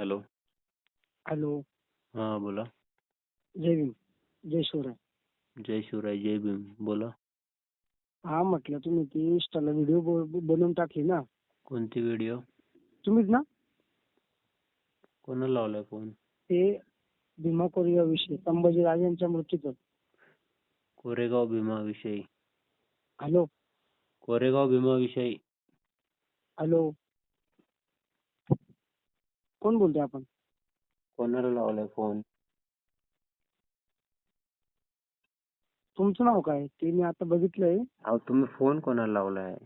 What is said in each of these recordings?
Hello. Hello. हां बोला. जय भीम जय शिवराय. जय शिवराय जय भीम बोला. हा म्हटलं तुम्ही ती इंस्टाला व्हिडिओ बनवून टाकली ना. कोणती व्हिडिओ? तुम्हीच ना? कोणाला लावलाय फोन? ते भीमा कोरेगाव विषयी संभाजी राजांच्या मृत्यूचं. कोरेगाव भीमाविषयी हॅलो. कोरेगाव भीमाविषयी हॅलो. कोण बोलतोय आपण? कोणाला लावलाय फोन तुमचं नाव काय? ते मी आता बघितलंय. अहो तुम्ही फोन कोणाला लावलाय?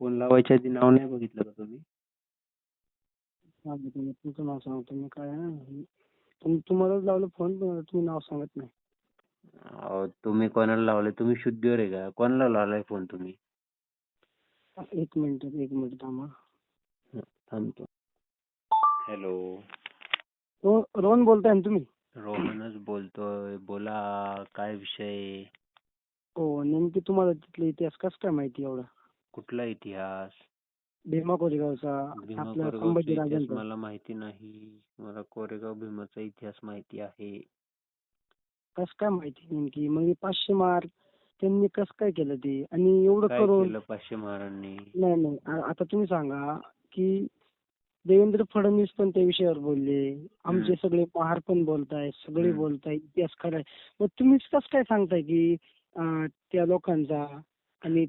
फोन लावायच्या आधी नाव नाही बघितलं का तुम्ही? हा, तुमचं नाव सांगतो मी काय आहे. तुम तुम्हालाच लावलं फोन पण तुम्ही नाव सांगत नाही. अहो तुम्ही कोणाला लावलाय? तुम्ही शुद्धीवर आहे का? कोणाला लावलाय फोन तुम्ही? एक मिनिट एक मिनिट थांबा. थांबतो. हॅलो. रोहन बोलताय ना तुम्ही? रोहनच बोलतोय. बोला काय विषय? हो नेमकी तुम्हाला तिथला इतिहास कसं काय माहिती एवढा? कुठला इतिहास? भीमा कोरेगावचा भीमा कोरेगावचा संभाजी इतिहास राजांचा मला माहिती नाही. मला कोरेगाव भीमाचा इतिहास माहिती आहे. कस काय माहिती नेमकी? मग हे पाचशे मार्क त्यांनी कस काय केलं ते? आणि एवढं काय करून केलं पाचशे महारांनी नाही नाही. आ- आता तुम्ही सांगा की देवेंद्र फडणवीस पण त्या विषयावर बोलले आमचे सगळे महार पण बोलताय सगळे. बोलताय इतिहास खराय मग तुम्हीच कस काय सांगताय की त्या लोकांचा आणि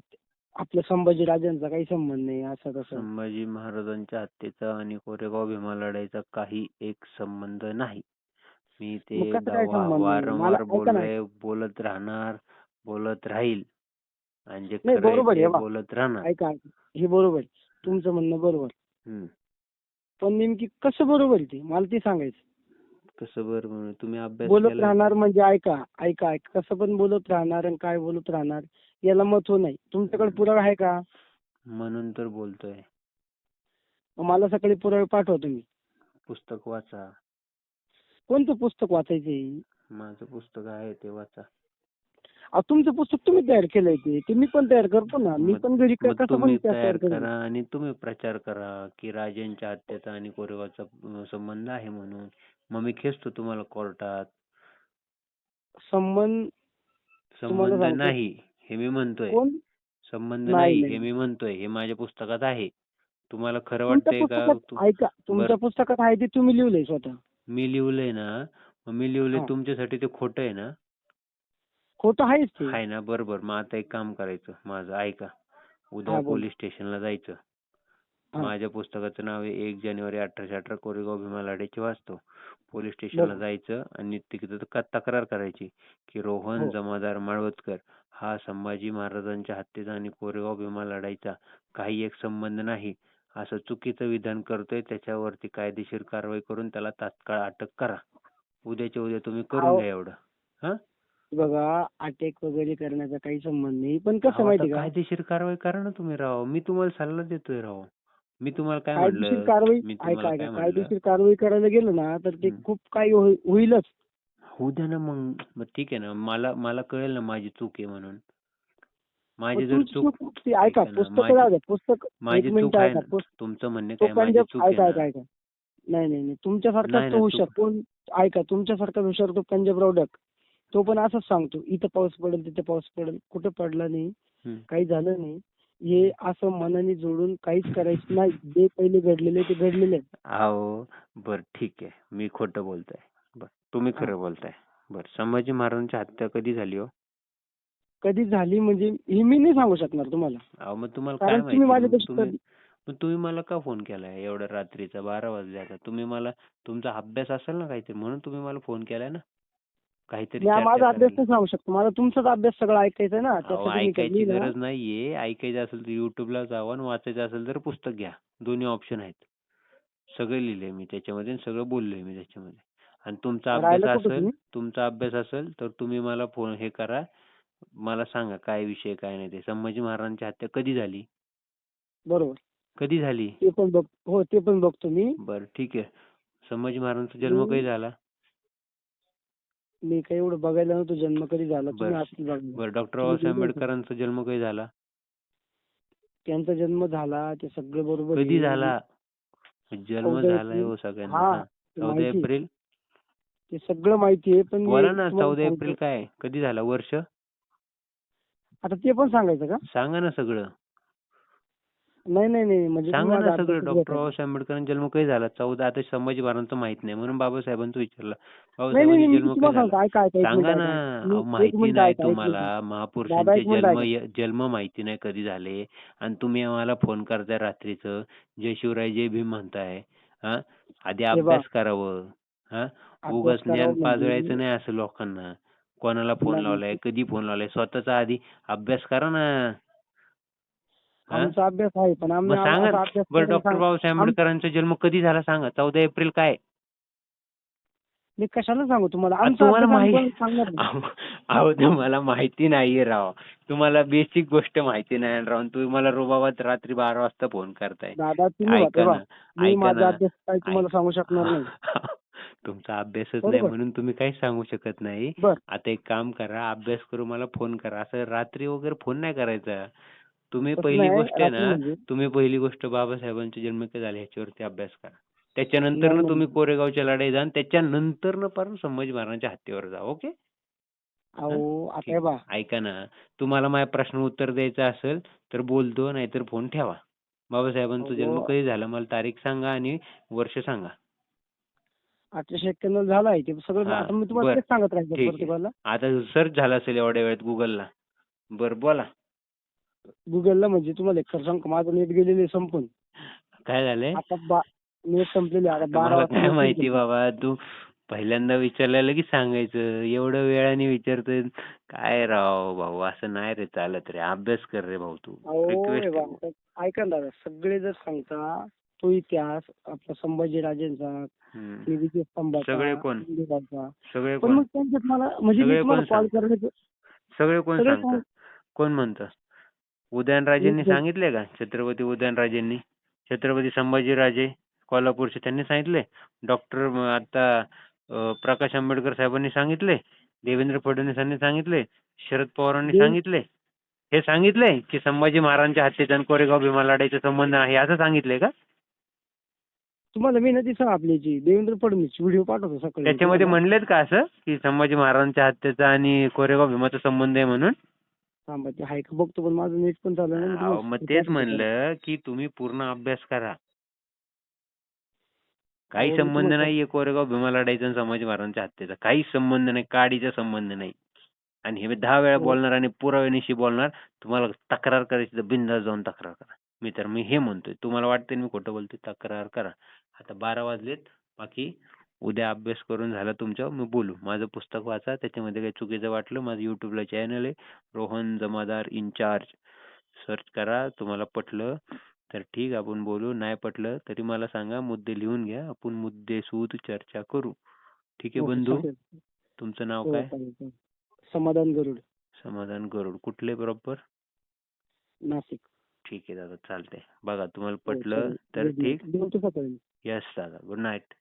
आपल्या संभाजी राजांचा काही संबंध नाही असं तसं संभाजी महाराजांच्या हत्येचा आणि कोरेगाव भीमा लढाईचा काही एक संबंध नाही मी ते मग कसं काय दवा- संबंध नाही? मला वारंवार ऐका ना. बोललोय बोलत राहणार बोलत राहील आणि जे नाही, खरं आहे बरोबर आहे, ते बा. बोलत राहणार ऐका ऐका. हे बरोबर आहे. तुमचं म्हणणं बरोबर हम्म. पण नेमकी कसं बरोबर आहे ते? मला ते सांगायचं. कसं बरं म्हणून? तुम्ही अभ्यास बोलत? राहणार म्हणजे ऐका ऐका ऐका. कसं पण बोलत राहणार आणि काय बोलत राहणार याला महत्त्व नाही. तुमच्याकडे पुरावा आहे का? म्हणून तर बोलतोय. मग मला सकाळी पुरावे पाठवा तुम्ही. पुस्तक वाचा. कोणतं पुस्तक वाचायचंय माझं पुस्तक आहे ते वाचा. तुमचं पुस्तक तुम्ही तयार केलंय ते. ते मी पण तयार करतो ना. मी पण घरी मग कसं पण तुम्ही तयार करा आणि तुम्ही प्रचार करा की राजेंच्या हत्येचा आणि कोरेगावचा संबंध आहे म्हणून. मग मी खेचतो तुम्हाला कोर्टात. संबंध तुम्हाला संबंध सांगतो. नाही हे मी म्हणतोय. कोण? संबंध नाही, नाही नाही. हे मी म्हणतोय. हे माझ्या पुस्तकात आहे. तुम्हाला खरं तुमच्या वाटतंय का? पुस्तकात तु- ऐका तुमच्या पुस्तकात आहे ते तुम्ही लिहिलंय स्वतः. मी लिहिलंय ना. मग मी लिहिलंय हा. तुमच्यासाठी ते खोटं आहे ना? खोटं आहेच ते आहे ना बरोबर. मग आता एक काम करायचं माझं ऐका. उद्या हा. पोलीस स्टेशनला जायचं. हा. माझ्या पुस्तकाचं नाव आहे एक जानेवारी अठराशे अठरा कोरेगाव भीमा लढ्याची वाचतो. पोलीस स्टेशनला. जायचं आणि क- तक्रार करायची की रोहन हो. जमादार माळवतकर हा संभाजी महाराजांच्या हत्येचा आणि कोरेगाव भीमा लढाईचा काही एक संबंध नाही असं चुकीचं विधान करतोय त्याच्यावरती कायदेशीर कारवाई करून त्याला तात्काळ अटक करा. उद्याच्या उद्या तुम्ही करून घ्या एवढं. हा? बघा अटॅक वगैरे करण्याचा काही संबंध नाही. पण कसं अहो, माहिती का? कायदेशीर कारवाई करा ना तुम्ही राव. मी तुम्हाला सल्ला देतोय राव. मी तुम्हाला काय कायदेशीर म्हणलं कारवाई? मी ऐका तुम्हाला ऐका काय म्हणलं? कायदेशीर कारवाई करायला गेलं ना तर ते हम्म. खूप काही होई- होईलच. होऊ द्या ना मग. मग ठीक आहे ना. मला मला कळेल ना माझी चूक आहे म्हणून. माझी जर तुमची चूक चूक ती- ऐका ऐका ना, पुस्तक माझी- द्या. पुस्तक एक माझी मिनिट चूक आहे ऐका. ना. पुस्तक तुमचं म्हणणे काय? माझी पंजाब चूक ऐका आहे ऐका ना ऐका. नाही नाही नाही. तुमच्यासारखाच नाही तो हुशार चूक- कोण ऐका तुमच्यासारखाच हुशार तो पंजाबराव डक तो पण असंच सांगतो इथं पाऊस पडेल तिथे पाऊस पडेल कुठं पडला नाही. काही झालं नाही. हे असं मनाने जोडून काहीच करायचं नाही. जे पहिले घडलेले ते घडलेले. अहो बर ठीक आहे. मी खोटं बोलतोय. बर तुम्ही. खरं बोलताय. बर संभाजी महाराजांची हत्या कधी झाली हो? कधी झाली म्हणजे हे मी नाही सांगू शकणार तुम्हाला. अहो मग तुम्हाला काय कारण माहिती? तुम्ही मग माझ्यापेक्षा तुम्ही कधी- तुम्ही मला का फोन केलाय? एवढ्या रात्रीचा बारा वाजले आता तुम्ही मला तुमचा अभ्यास असेल ना काहीतरी म्हणून तुम्ही मला फोन केलाय ना? काहीतरी माझा अभ्यास. नाही सांगू शकतो. मला तुमचाच अभ्यास सगळा ऐकायचा आहे ना ऐकायची गरज नाहीये. ऐकायचं असेल तर युट्यूबला जावा आणि वाचायचं असेल तर पुस्तक घ्या. दोन्ही ऑप्शन आहेत. सगळे लिहिले मी त्याच्यामध्ये सगळं बोललोय मी त्याच्यामध्ये. आणि तुमचा अभ्यास असेल? तुमचा अभ्यास असेल तर तुम्ही मला फोन हे करा. मला सांगा काय विषय काय नाही ते. संभाजी महाराजांची हत्या कधी झाली? बरोबर. कधी झाली? ते पण बघ हो ते पण बघतो मी. बर ठीक आहे. संभाजी महाराजांचा जन्म कधी झाला? मी काही एवढं बघायला नव्हतो जन्म कधी झाला तुम्ही बरं. असं बघा. बर डॉक्टर बाबासाहेब. आंबेडकरांचा जन्म कधी झाला त्यांचा जन्म झाला ते सगळं बरोबर कधी आहे. झाला जन्म चौदा झालाय एप्रिल हो सगळ्यांना चौदा माहिती. एप्रिल ते सगळं माहिती आहे पण मी बोला ना तुम्हाला चौदा एप्रिल. काय कधी झाला वर्ष आता ते पण सांगायचं का सांगा ना सगळं नाही नाही नाही म्हणजे सांगा ना सगळं डॉक्टर. बाबासाहेब आंबेडकरांचा जन्म कधी झाला चौदा आता संभाजी महाराजांचं माहीत नाही म्हणून बाबासाहेबांचं विचारलं बाबासाहेबांचा जन्म कधी झाला सांगा ना माहिती नाही तुम्हाला. महापुरुषांचे जन्म जन्म माहिती नाही कधी झाले आणि तुम्ही आम्हाला फोन करताय रात्रीचं जय शिवराय जय भीम म्हणताय हा आधी. अभ्यास करावं हा उगाच ज्ञान म्हणजे- पाजळायचं नाही असं लोकांना कोणाला फोन. लावलाय कधी फोन लावलाय स्वतःचा आधी अभ्यास करा ना? आमचा अभ्यास आहे पण मग सांगा ना. बरं डॉक्टर बाबासाहेब आंबेडकरांचा जन्म कधी झाला सांगा. चौदा एप्रिल काय? मी कशाला सांगू तुम्हाला? आमचा तुम्हाला अभ्यास आम्ही माहिती कोणाला सांगणार नाही. अहो अहो, तुम्हाला माहिती नाहीये राव. तुम्हाला बेसिक गोष्ट माहिती नाही राव. आणि तुम्हाला रुबाबात रात्री बारा वाजता फोन करताय. दादा तुम्ही ऐका ना मी ऐका माझा ना. अभ्यास काही तुम्हाला सांगू शकणार नाही. तुमचा अभ्यासच नाही बरोबर. म्हणून तुम्ही काहीच सांगू शकत नाही. बर. आता एक काम करा अभ्यास करू मला फोन करा. असं रात्री वगैरे फोन नाही करायचा. तुम्ही पहिली गोष्ट आहे ना म्हणजे- तुम्ही पहिली गोष्ट बाबासाहेबांचे जन्म कधी झाले ह्याच्यावरती अभ्यास करा. त्याच्यानंतर. तुम्ही कोरेगावच्या लढाई जा आणि त्याच्यानंतर पण संभाजी महाराजांच्या हत्तीवर जा ओके? ऐका ना तुम्हाला माझ्या प्रश्न उत्तर द्यायचं असेल तर बोलतो नाहीतर फोन ठेवा. बाबासाहेबांचा जन्म. कधी झाला मला तारीख सांगा आणि वर्ष सांगा. अठराशे एक्क्याण्णव झाला आहे ते सगळं आता मी तुम्हाला सांगत राहायचं आता सर्च झाला असेल एवढ्या वेळात गुगलला बर बोला. गुगलला म्हणजे तुम्हाला एक खरं सांगू का, माझं नेट गेलेले संपून. काय झालंय? आता बा नेट संपलेले आता बारा मला काय माहिती. बाबा? तू पहिल्यांदा विचारलं लगेच सांगायचं? एवढं वेळाने विचारतोय. काय राव भाऊ? असं नाही रे चालत रे. अभ्यास कर रे भाऊ तू. अहो हे रिक्वेस्ट आता ऐका ना दादा. सगळे जर सांगता तो इतिहास आपला संभाजी राजेंचा विजय स्तंभाचा सगळे कोण? इंदिराचा. सगळे पण कोण? मग त्यांच्यात मला म्हणजे मी सगळे तुम्हाला कोण कॉल करण्याचं सगळे कोण सगळे सांगतात? कोण म्हणतं? उदयनराजेंनी मी- सांगितले का? छत्रपती उदयनराजेंनी छत्रपती संभाजीराजे कोल्हापूरचे त्यांनी सांगितले. डॉक्टर आता प्रकाश आंबेडकर साहेबांनी सांगितले. देवेंद्र फडणवीसांनी सांगितले. शरद पवारांनी सांगितले. हे सांगितले की संभाजी महाराजांच्या हत्येचा आणि कोरेगाव भीमा लढाईचा संबंध आहे असं सांगितले का? तुम्हाला विनंती सांग आपली जी. देवेंद्र फडणवीस व्हिडिओ पाठवतो सकाळी. त्याच्यामध्ये. म्हणलेत का असं? की संभाजी महाराजांच्या हत्येचा आणि कोरेगाव भीमाचा संबंध आहे म्हणून? थांबा हाय का? बघतो पण माझं नेट पण चालू नाही अहो, मग तेच म्हणलं की तुम्ही पूर्ण अभ्यास करा. काही मी संबंध तुम्हाला- नाहीये कोरेगाव भीमा लढाईचा आणि संभाजी महाराजांच्या हत्येचा. काहीच संबंध नाही काडीचा संबंध नाही. आणि हे मी दहा वेळा हो. बोलणार आणि पुराव्यानिशी बोलणार तुम्हाला तक्रार करायची तर बिंदास जाऊन तक्रार करा. मी तर मी हे म्हणतोय तुम्हाला वाटतंय मी खोटं बोलतोय तक्रार करा. आता बारा वाजलेत बाकी उद्या अभ्यास करून झाला तुमच्या मी बोलू. माझं पुस्तक वाचा त्याच्यामध्ये काही चुकीचं वाटलं माझं युट्यूबला चॅनल आहे. रोहन जमादार इन्चार्ज सर्च करा तुम्हाला पटलं तर ठीक आपण बोलू. नाही पटलं तरी मला सांगा मुद्दे लिहून घ्या. आपण मुद्दे सूद चर्चा करू. ठीक आहे हो, बंधू? चालेल. तुमचं नाव हो, काय. समाधान गरुड. समाधान गरुड. कुठले प्रॉपर नाशिक. ठीक आहे दादा चालतंय. बघा तुम्हाला हो, पटलं. तर. ठीक. यस दादा. Good night